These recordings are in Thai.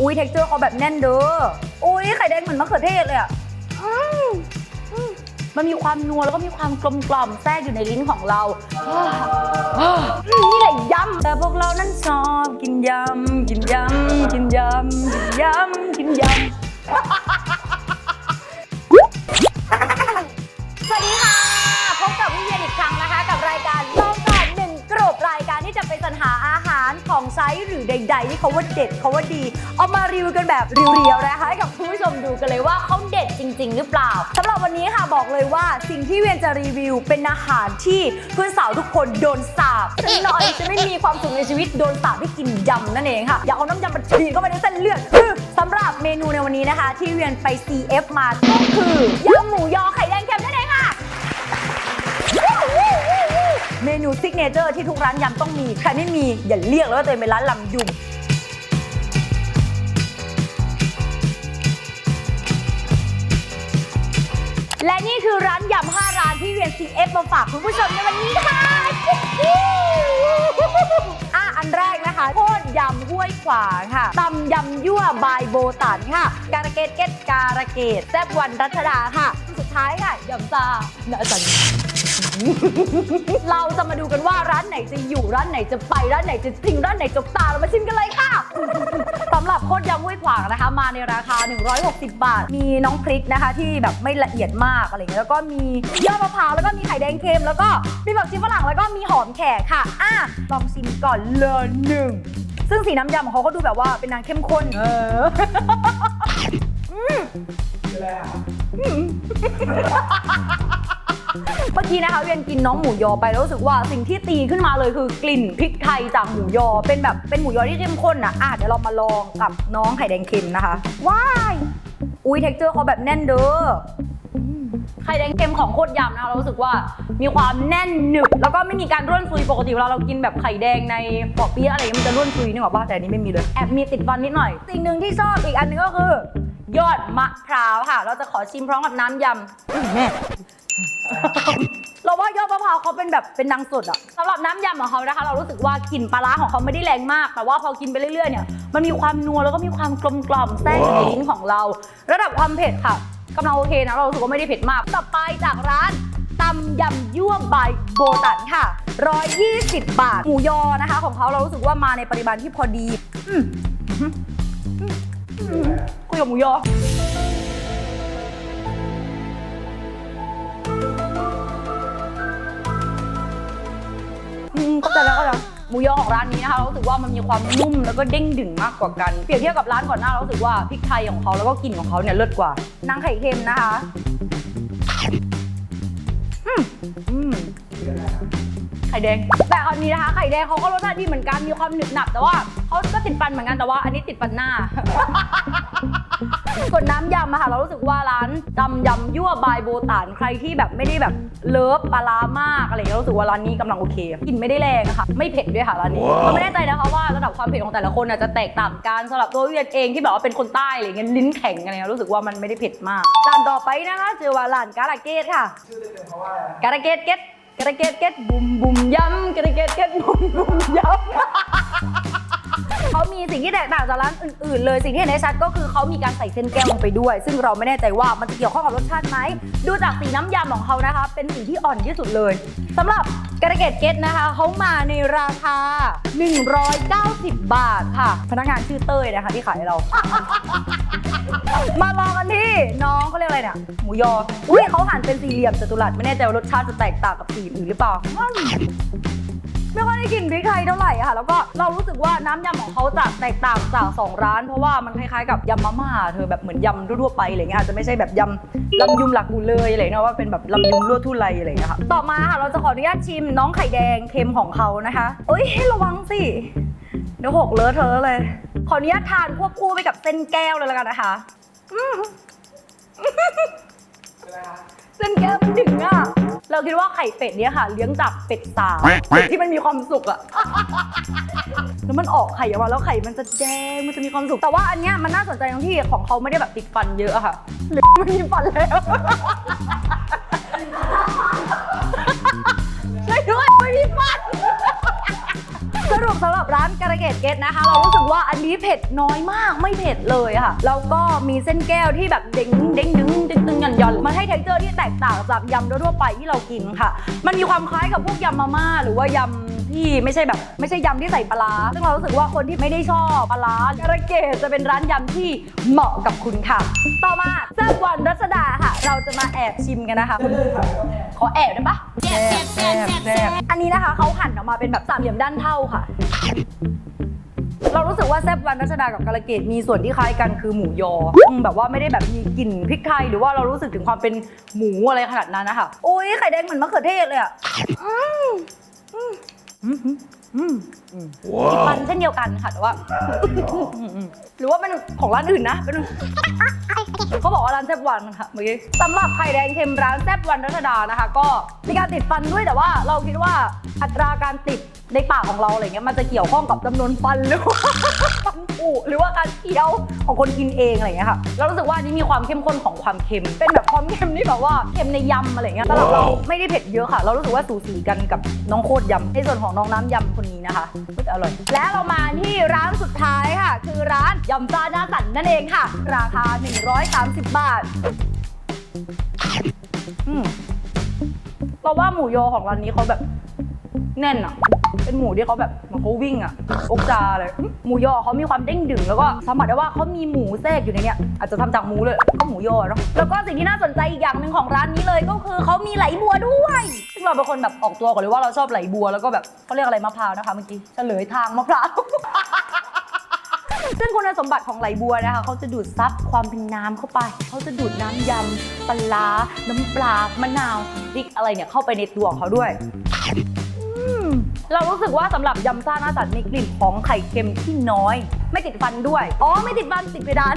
อุ้ยเท็กเจอร์เขาแบบแน่นเด้อ อุ้ยไข่แดงเหมือนมะเขือเทศเลยอะมันมีความนัวแล้วก็มีความกลมกล่อมแทรกอยู่ในลิ้นของเราอ่านี่แหละยำแต่พวกเรานั้นชอบกินยำ กินยำ กินยำ กินยำ กินยำ ดๆที่เขาว่าเด็ดเขาว่าดี เอามารีวิวกันแบบเรียวๆนะคะให้กับคุณผู้ชมดูกันเลยว่าเขาเด็ดจริง ๆ หรือเปล่าสำหรับวันนี้ค่ะบอกเลยว่าสิ่งที่เวียนจะรีวิวเป็นอาหารที่เพื่อนสาวทุกคนโดนสาบฉันหน่อยจะไม่มีความสุขในชีวิตโดนสาบที่กินยำนั่นเองค่ะอยากเอาน้ำยำมาฉีดเข้าไปในเส้นเลือดคือสำหรับเมนูในวันนี้นะคะ ที่เวียนไป CF มาก็คือยำหมูยอไข่แดงเค็มนั่นเอง เมนูซิกเนเจอร์ที่ทุกร้านยำต้องมี ใครไม่มีอย่าเรียกแล้วว่าตัวเองเป็นร้านลำยุงและนี่คือร้านยำ5ร้านที่เวียน CF มาฝากคุณผู้ชมในวันนี้ค่ะอะ อันแรกนะคะโคตรยำห้วยขวางค่ะตำยำยั่วบายโบตันค่ะ การะเกดเกตการะเกดแซบวันรัชดาค่ะ สุดท้ายค่ะยำซาเนอสัน เราจะมาดูกันว่าร้านไหนจะอยู่ร้านไหนจะไปร้านไหนจะจริงร้านไหนจะตาเรามาชิมกันเลยค่ะ สำหรับโคตรยำห้วยขวางนะคะ มาในราคา 160 บาท มีน้องพริกนะคะ ที่แบบไม่ละเอียดมากอะไรเงี้ยแล้วก็มียอดมะพร้าวแล้วก็มีไข่แดงเค็มแล้วก็มีผักชีฝรั่งแล้วก็มีหอมแขกค่ะอะลองชิมก่อนเลยหนึ่งซึ่งสีน้ำยำของเขาก็ดูแบบว่าเป็นนางเข้มข้นเออเมื่อ กี้นะคะเวียนกินน้องหมูยอไปแล้วรู้สึกว่าสิ่งที่ตีขึ้นมาเลยคือกลิ่นพริกไทยจากหมูยอ เป็นแบบเป็นหมูยอที่เข้มข้นอะอะเดี๋ยวเรามาลองกับน้องไข่แดงเค็มนะคะว้ายอุ้ยเท็กเจอร์เขาแบบแน่นเด้อไข่แดงเค็มของโคตรยำนะคะเรารู้สึกว่ามีความแน่นหนึบแล้วก็ไม่มีการร่วนซุยปกติเวลาเรากินแบบไข่แดงในปอกเปี๊ยะอะไรมันจะร่วนซุยนึกออกป่ะแต่อันนี้ไม่มีเลยแอบมีติดฟันนิดหน่อย สิ่งหนึ่งที่ชอบอีกอันหนึงก็คือ ยอดมะพร้าวค่ะ เราจะขอชิมพร้อมกับน้ำยำแม่ เป็นแบบเป็นนางสดอะสำหรับน้ำยำของเขานะคะ เรารู้สึกว่ากลิ่นปลาร้าของเขาไม่ได้แรงมาก แต่ว่าพอกินไปเรื่อยๆเนี่ยมันมีความนัวแล้วก็มีความกลมกล่อมแทรกอยู่ในลิ้นของเรา ระดับความเผ็ดค่ะกำลังโอเคนะเรารู้สึกว่าไม่ได้เผ็ดมาก ต่อไปจากร้านตำยำยั่วบายโบตันค่ะ 120 บาทหมูยอนะคะ ของเขาเรารู้สึกว่ามาในปริมาณที่พอดีอืมคุยกับหมูยอ อืมเข้าใจแล้วก็แล้วหมูยอของร้านนี้นะคะเรารู้สึกว่ามันมีความนุ่มแล้วก็เด้งดึงมากกว่ากัน เปรียบเทียบกับร้านก่อนหน้าเรารู้สึกว่าพริกไทยของเขาแล้วก็กลิ่นของเขาเนี่ยเลิศกว่านางไข่เค็มนะคะ อืมอืม ไข่แดง แต่อันนี้นะคะไข่แดงเขาก็รสชาติดีเหมือนกันมีความหนึบหนับแต่ว่าเขาก็ติดฟันเหมือนกันแต่ว่า อันนี้ติดฟันหน้า ส่วนน้ำยำอะค่ะเรารู้สึกว่าร้านตำยำยั่วบายโบตานใครที่แบบไม่ได้แบบเลิฟปลาร้ามากอะไรอย่างเงี้ยรู้สึกว่าร้านนี้กำลังโอเคกลินไม่ได้แรงอะค่ะ ไม่เผ็ดด้วยค่ะร้านนี้เราไม่แน่ใจนะคะว่าระดับความเผ็ดของแต่ละคนอาจจะแตกต่างกันสำหรับตัวเวียนเองที่แบบว่าเป็นคนใต้อะไรเงี้ยลิ้นแข็งอะไรเงี้ยรู้สึกว่ามันไม่ได้เผ็ดมากร้านต่อไปนะคะชื่อว่าร้านกาลาเกตค่ะกาลาเกตเกต กระเกตเกตบุมบุมยำกระเกตเกตบุมบุมยำ เขามีสิ่งที่แตกต่างจากร้านอื่นๆ เลยสิ่งที่เห็นได้ชัดก็คือเขามีการใส่เส้นแก้วลงไปด้วย ซึ่งเราไม่แน่ใจว่ามันจะเกี่ยวข้องกับรสชาติไหมดูจากสีน้ำยำของเขานะคะ เป็นสีที่อ่อนที่สุดเลยสำหรับกระเกตเกตนะคะเขามาในราคา 190 บาทค่ะ พนักงานชื่อเต้ยนะคะที่ขายให้เรา มาลองกันที่น้องเขาเรียกอะไรเนี่ยหมูยออุ้ยเขาหั่นเป็นสี่เหลี่ยมจัตุรัสไม่แน่ใจว่ารสชาติจะแตกต่างกับสีอื่นหรือเปล่า ไม่ค่อยได้กลินพริกไทยเท่าไหร่อะค่ะ แล้วก็เรารู้สึกว่าน้ำยำของเขาจะแตกต่างจากสองร้าน เพราะว่ามันคล้ายๆกับยำมาม่าเธอแบบเหมือนยำทั่วๆไปอะไรเงี้ยอาจจะไม่ใช่แบบยำลำยุมหลักกูเลยอะไรเงี้ยว่าเป็นแบบลำยุมรั่วทุไรอะไรเงี้ยค่ะต่อมาค่ะเราจะขออนุญาตชิมน้องไข่แดงเค็มของเขานะคะเอ้ยให้ระวังสิเดี๋ยวหกเลอะเทอะเลย ขออนุญาตทานควบคู่ไปกับเส้นแก้วเลยแล้วกันนะคะเส้นแก้วมันถึงอะ เราคิดว่าไข่เป็ดเนี่ยค่ะ เลี้ยงจากเป็ดสาวที่มันมีความสุกอะแล้วมันออกไข่ออกมาแล้วไข่มันจะแดงมันจะมีความสุกแต่ว่าอันเนี้ยมันน่าสนใจตรงที่ของเขาไม่ได้แบบติดฟันเยอะอะค่ะ หรือมันมีฟันแล้วช่วยด้วยไม่มีฟัน สรุปสำหรับร้านการะเกดเกตนะคะ เรารู้สึกว่าอันนี้เผ็ดน้อยมากไม่เผ็ดเลยค่ะแล้วก็มีเส้นแก้วที่แบบเด้งเด้งดึงดึงดึงหย่อนหย่อนมันให้เท็กเจอร์ที่แตกต่างจากยำทั่วๆไปที่เรากินค่ะ มันมีความคล้ายกับพวกยำมาม่าหรือว่ายำที่ไม่ใช่แบบไม่ใช่ยำที่ใส่ปลาร้าซึ่งเรารู้สึกว่าคนที่ไม่ได้ชอบปลาร้าการะเกดจะเป็นร้านยำที่เหมาะกับคุณค่ะ ต่อมาแซ่บวันรัชดาค่ะ เราจะมาแอบชิมกันนะคะคุณขอแอบได้ปะ แอบแอบแอบอันนี้นะคะเขาหั่นออกมาเป็นแบบสามเหลี่ยมด้านเท่าค่ะ เรารู้สึกว่าแซบวันรัชดากับกาลเกตมีส่วนที่คล้ายกันคือหมูยออืมแบบว่าไม่ได้แบบมีกลิ่นพริกไทยหรือว่าเรารู้สึกถึงความเป็นหมูอะไรขนาดนั้นนะคะโอ้ยไข่แดงเหมือนมะเขือเทศเลยอะอืมอืม อืมอืมอืมอืมติดมันเช่นเดียวกันค่ะแต่ว่าอืมอืมหรือว่าเป็นของร้านอื่นนะเป็นเขาบอกว่าร้านแซบวันค่ะเมื่อกี้สำหรับไข่แดงเค็มร้านแซบวันรัชดานะคะ ก็มีการติดฟันด้วยแต่ว่า เราคิดว่าอัตราการติดในปากของเราอะไรเงี้ยมันจะเกี่ยวข้องกับจำนวนฟันหรือว่าฟันผุหรือว่าการเคี้ยวของคนกินเองอะไรอย่างเงี้ยค่ะเรารู้สึกว่าอันนี้มีความเข้มข้นของความเค็ม เป็นแบบความเค็มที่แบบว่าเค็มในยำอะไรเงี้ยสำหรับเราไม่ได้เผ็ดเยอะค่ะ เรารู้สึกว่าสูสีกันกับน้องโคตรยำในส่วนของน้องน้ำยำคนนี้นะคะก็จะอร่อย และเรามาที่ร้านสุดท้ายค่ะ คือร้านยำจานหน้าสันนั่นเองค่ะ ราคา 130 บาทอืมเราว่าหมูยอของร้านนี้เขาแบบแน่นอะ เป็นหมูที่เขาแบบเหมือนเขาวิ่งอะอกจาเลยหมูยอเขามีความเด้งดึงแล้วก็สัมผัสได้ว่าเขามีหมูแทรกอยู่ในเนี้ยอาจจะทำจากหมูเลยก็หมูยอเนาะแล้วก็สิ่งที่น่าสนใจอีกอย่างหนึ่งของร้านนี้เลยก็คือเขามีไหลบัวด้วยซึ่งเราเป็นคนแบบออกตัวก่อนเลยว่าเราชอบไหลบัวแล้วก็แบบเขาเรียกอะไรมะพร้าวนะคะเมื่อกี้เฉลยทางมะพร้าวซึ่งคุณสมบัติของไหลบัวนะคะเขาจะดูดซับความเป็นน้ำเข้าไป เขาจะดูดน้ำยำปลาร้าน้ำปลามะนาวพริกอะไรเนี่ยเข้าไปในตัวของเขาด้วย เรารู้สึกว่าสำหรับยำซ่าหน้าสันมีกลิ่นของไข่เค็มที่น้อย ไม่ติดฟันด้วย อ๋อ ไม่ติดฟันติดเพดาน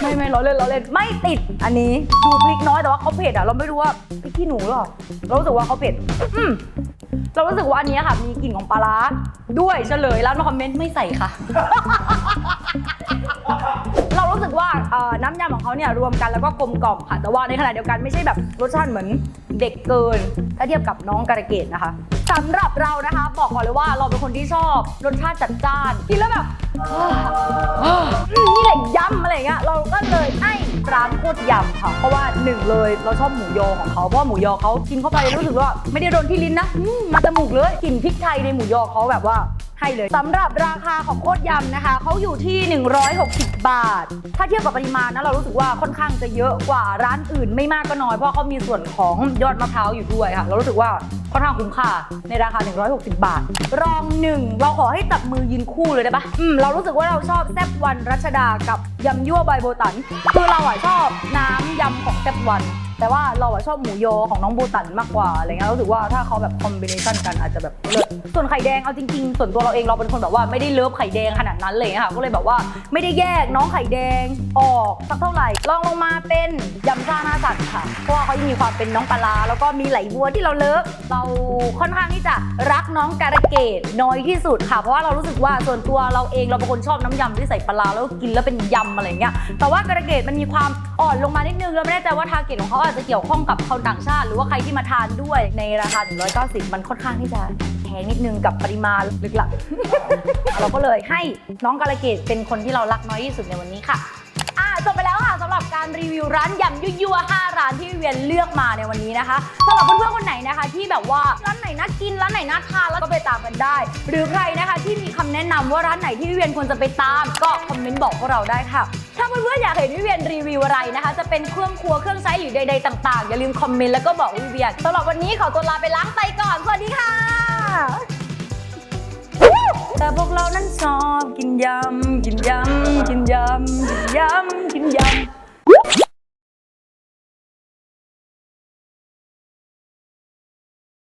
ไม่ไม่ล้อเล่นล้อเล่นไม่ติดอันนี้ดูพริกน้อยแต่ว่าเขาเผ็ดอะเราไม่รู้ว่าพริกขี้หนูหรอเรารู้สึกว่าเขาเผ็ดอืมเรารู้สึกว่าอันนี้ค่ะ มีกลิ่นของปลาร้าด้วยเฉลยแล้วมาคอมเมนต์ไม่ใส่ค่ะ สึกว่าเอ่อน้ำยำของเขาเนี่ยรวมกันแล้วก็กลมกล่อมค่ะ แต่ว่าในขณะเดียวกันไม่ใช่แบบรสชาติเหมือนเด็กเกิน ถ้าเทียบกับน้องการะเกดนะคะสำหรับเรานะคะ บอกก่อนเลยว่าเราเป็นคนที่ชอบรสชาติจัดจ้านกินแล้วแบบอืมนี่แหละยำอะไรเงี้ยเราก็เลยให้ร้านโคตรยำค่ะ เพราะว่าหนึ่งเลยเราชอบหมูยอของเขาเพราะว่าหมูยอเขากินเข้าไปรู้สึกว่าไม่ได้โดนที่ลิ้นนะอืมมาจมูกเลยกลิ่นพริกไทยในหมูยอเขาแบบว่า ให้เลยสำหรับราคาของโคตรยำนะคะเขาอยู่ที่ 160 บาท ถ้าเทียบกับปริมาณนะเรารู้สึกว่าค่อนข้างจะเยอะกว่าร้านอื่นไม่มากก็น้อยเพราะเขามีส่วนของยอดมะพร้าวอยู่ด้วยค่ะเรารู้สึกว่าค่อนข้างคุ้มค่าในราคา 160 บาท รองหนึ่งเราขอให้จับมือยืนคู่เลยได้ปะอืมเรารู้สึกว่าเราชอบแซบวันรัชดากับยำยั่วใบโบตัน คือเราอะชอบน้ำยำของแซบวัน แต่ว่าเราอะชอบหมูยอของน้องโบตันมากกว่าอะไรเงี้ยรู้สึกว่าถ้าเขาแบบคอมบิเนชันกันอาจจะแบบเลิศส่วนไข่แดงเอาจริงๆ ส่วนตัวเราเองเราเป็นคนแบบว่าไม่ได้เลิฟไข่แดงขนาดนั้นเลยค่ะ ก็เลยแบบว่าไม่ได้แยกน้องไข่แดงออกสักเท่าไหร่ลองลงมาเป็นยำซ่าหน้าสัตว์ค่ะ เพราะว่าเขายังมีความเป็นน้องปลาร้าแล้วก็มีไหลบัวที่เราเลิฟเราค่อนข้างที่จะรักน้องการะเกดน้อยที่สุดค่ะ เพราะว่าเรารู้สึกว่าส่วนตัวเราเองเราเป็นคนชอบน้ำยำที่ใส่ปลาร้าแล้วกินแล้วเป็นยำอะไรเงี้ยแต่ว่าการะเกดมันมีความอ่อนลงมานิดนึงเราไม่แน่ใจว่าทาร์เก็ตของเขาอาจจะเกี่ยวข้องกับคนต่างชาติ หรือว่าใครที่มาทานด้วยในราคา 190 มันค่อนข้างที่จะแพงนิดนึงกับปริมาณลึกลับเราก็เลยให้น้องการะเกดเป็นคนที่เรารักน้อยที่สุดในวันนี้ค่ะอะจบไปแล้วค่ะสำหรับการรีวิวร้านยำยั่วๆ5ร้านที่เวียนเลือกมาในวันนี้นะคะสำหรับเพื่อนๆคนไหนนะคะ ที่แบบว่าร้านไหนน่ากินร้านไหนน่าทานแล้วก็ไปตามกันได้ หรือใครนะคะที่มีคำแนะนำว่าร้านไหนที่เวียนควรจะไปตาม ก็คอมเมนต์บอกพวกเราได้ค่ะ ถ้าเพื่อนๆอยากเห็นวิเวียนรีวิวอะไรนะคะ จะเป็นเครื่องครัวเครื่องใช้หรือใดๆต่างๆ อย่าลืมคอมเมนต์แล้วก็บอกวิเวียนสำหรับวันนี้ขอตัวลาไปล้างไตก่อน สวัสดีค่ะแต่พวกเรานั้นชอบกินยำกินยำกินยำกินยำกินยำ